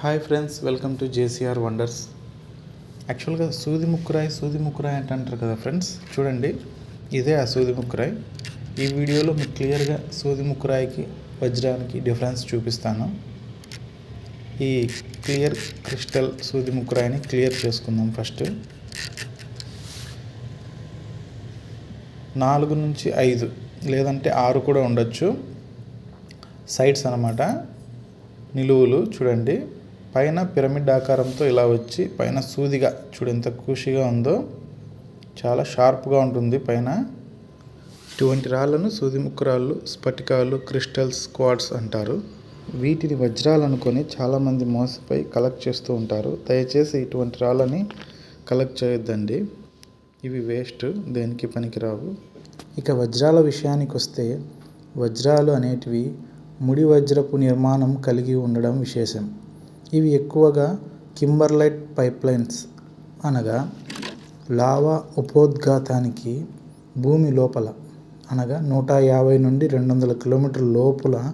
Hi friends welcome to JCR wonders యాక్చువల్గా సూది ముక్కురాయి సూది ముక్కురాయి అంటే అంటారు కదా ఫ్రెండ్స్ చూడండి ఇదే ఆ సూది ముక్కురాయి. ఈ వీడియోలో మీకు క్లియర్గా సూది ముక్కురాయికి వజ్రానికి డిఫరెన్స్ చూపిస్తాను. ఈ క్లియర్ క్రిస్టల్ సూది ముక్కురాయిని క్లియర్ చేసుకుందాం ఫస్ట్ నాలుగు నుంచి ఐదు లేదంటే ఆరు కూడా ఉండొచ్చు. సైడ్స్ అన్నమాట. నిలువులు చూడండి. పైన పిరమిడ్ ఆకారంతో ఇలా వచ్చి పైన సూదిగా చూడు ఎంత కూషిగా ఉందో. చాలా షార్ప్గా ఉంటుంది పైన. ఇటువంటి రాళ్ళను సూది ముక్కు రాళ్ళు స్ఫటికాలు క్రిస్టల్స్ క్వాడ్స్ అంటారు. వీటిని వజ్రాలు అనుకొని చాలామంది మోసపై కలెక్ట్ చేస్తూ ఉంటారు. దయచేసి ఇటువంటి రాళ్ళని కలెక్ట్ చేయొద్దండి. ఇవి వేస్ట్ దేనికి పనికిరావు. ఇక వజ్రాల విషయానికి వస్తే వజ్రాలు అనేటివి ముడి వజ్రపు నిర్మాణం కలిగి ఉండడం విశేషం. ఇవి ఎక్కువగా కింబర్లైట్ పైప్లైన్స్ అనగా లావా ఉపోద్ఘాతానికి భూమి లోపల అనగా నూట యాభై నుండి రెండు వందల కిలోమీటర్ల లోపల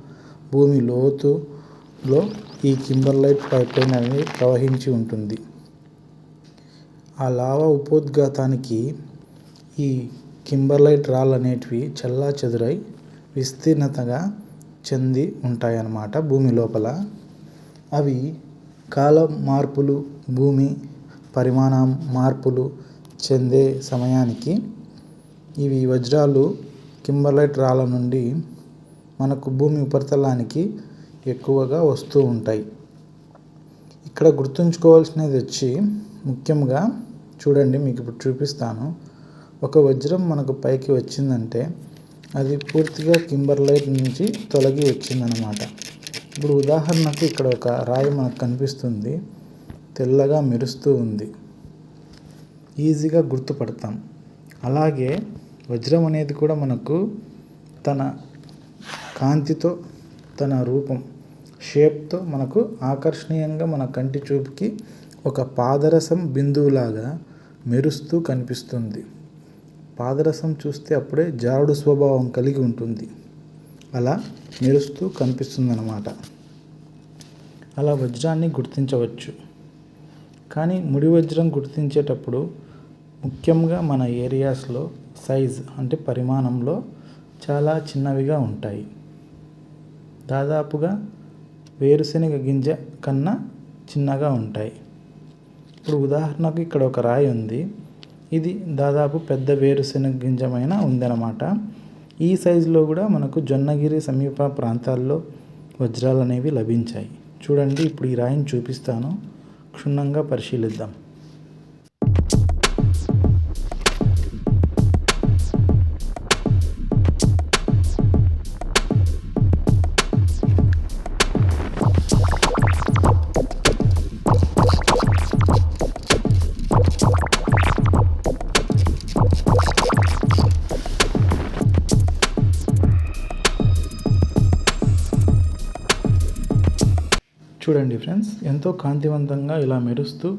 భూమి లోతులో ఈ కింబర్లైట్ పైప్లైన్ అనేది ప్రవహించి ఉంటుంది. ఆ లావా ఉపోద్ఘాతానికి ఈ కింబర్లైట్ రాళ్ళు అనేటివి చల్లా చెదురై విస్తీర్ణతగా చెంది ఉంటాయన్నమాట భూమి లోపల. అవి కాల మార్పులు భూమి పరిమాణం మార్పులు చెందే సమయానికి ఇవి వజ్రాలు కింబర్లైట్ రాళ్ళ నుండి మనకు భూమి ఉపరితలానికి ఎక్కువగా వస్తూ ఉంటాయి. ఇక్కడ గుర్తుంచుకోవాల్సినది వచ్చి ముఖ్యంగా చూడండి మీకు ఇప్పుడు చూపిస్తాను. ఒక వజ్రం మనకు పైకి వచ్చిందంటే అది పూర్తిగా కింబర్లైట్ నుంచి తొలగి వచ్చిందనమాట ఇప్పుడు ఉదాహరణకు ఇక్కడ ఒక రాయి మనకు కనిపిస్తుంది. తెల్లగా మెరుస్తూ ఉంది. ఈజీగా గుర్తుపడతాం. అలాగే వజ్రం అనేది కూడా మనకు తన కాంతితో తన రూపం షేప్తో మనకు ఆకర్షణీయంగా మన కంటి చూపుకి ఒక పాదరసం బిందువులాగా మెరుస్తూ కనిపిస్తుంది. పాదరసం చూస్తే అప్పుడే జారుడు స్వభావం కలిగి ఉంటుంది. అలా మెరుస్తూ కనిపిస్తుందన్నమాట. అలా వజ్రాన్ని గుర్తించవచ్చు. కానీ ముడి వజ్రం గుర్తించేటప్పుడు ముఖ్యంగా మన ఏరియాస్లో సైజ్ అంటే పరిమాణంలో చాలా చిన్నవిగా ఉంటాయి. దాదాపుగా వేరుశనగ గింజ కన్నా చిన్నగా ఉంటాయి. ఇప్పుడు ఉదాహరణకు ఇక్కడ ఒక రాయి ఉంది. ఇది దాదాపు పెద్ద వేరుశనగ గింజమైన ఉందన్నమాట. ఈ సైజులో కూడా మనకు జొన్నగిరి సమీప ప్రాంతాల్లో వజ్రాలు అనేవి లభించాయి. చూడండి ఇప్పుడు ఈ రాయిని చూపిస్తాను. క్షుణ్ణంగా పరిశీలిద్దాం. చూడండి ఫ్రెండ్స్ ఎంతో కాంతివంతంగా ఇలా మెరుస్తూ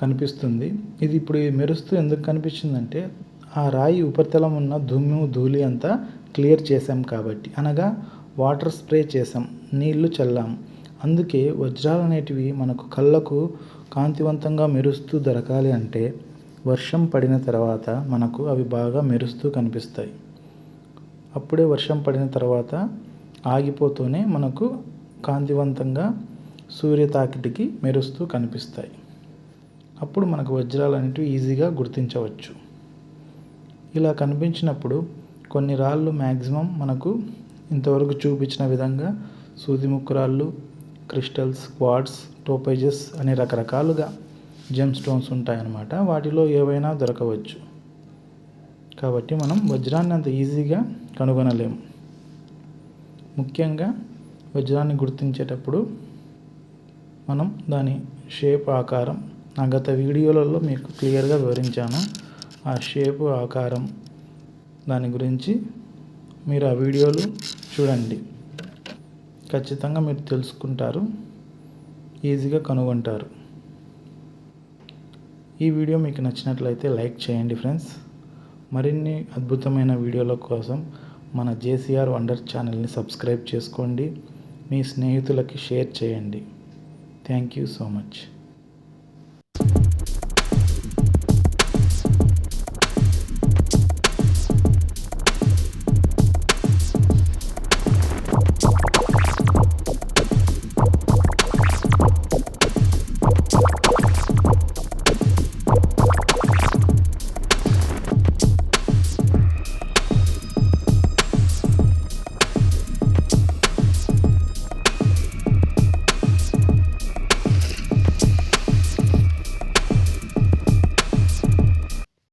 కనిపిస్తుంది. ఇది ఇప్పుడు ఈ మెరుస్తూ ఎందుకు కనిపించిందంటే ఆ రాయి ఉపరితలం ఉన్న దుమ్ము ధూళి అంతా క్లియర్ చేసాం కాబట్టి. అనగా వాటర్ స్ప్రే చేసాం నీళ్ళు చల్లాం. అందుకే వజ్రాలు అనేటివి మనకు కళ్ళకు కాంతివంతంగా మెరుస్తూ దొరకాలి అంటే వర్షం పడిన తర్వాత మనకు అవి బాగా మెరుస్తూ కనిపిస్తాయి. అప్పుడే వర్షం పడిన తర్వాత ఆగిపోతూనే మనకు కాంతివంతంగా సూర్య తాకిటికి మెరుస్తూ కనిపిస్తాయి. అప్పుడు మనకు వజ్రాలు అనేటివి ఈజీగా గుర్తించవచ్చు. ఇలా కనిపించినప్పుడు కొన్ని రాళ్ళు మ్యాక్సిమం మనకు ఇంతవరకు చూపించిన విధంగా సూది ముక్కు రాళ్ళు క్రిస్టల్స్ క్వాడ్స్ టోపేజెస్ అనే రకరకాలుగా జెమ్ స్టోన్స్ ఉంటాయన్నమాట. వాటిలో ఏవైనా దొరకవచ్చు. కాబట్టి మనం వజ్రాన్ని అంత ఈజీగా కనుగొనలేము. ముఖ్యంగా వజ్రాన్ని గుర్తించేటప్పుడు మనం దాని షేప్ ఆకారం నా గత వీడియోలలో మీకు క్లియర్గా వివరించాను. ఆ షేపు ఆకారం దాని గురించి మీరు ఆ వీడియోలు చూడండి. ఖచ్చితంగా మీరు తెలుసుకుంటారు. ఈజీగా కనుగొంటారు. ఈ వీడియో మీకు నచ్చినట్లయితే లైక్ చేయండి ఫ్రెండ్స్. మరిన్ని అద్భుతమైన వీడియోల కోసం మన జేసీఆర్ వండర్ ఛానల్ని సబ్స్క్రైబ్ చేసుకోండి. మీ స్నేహితులకి షేర్ చేయండి. Thank you so much.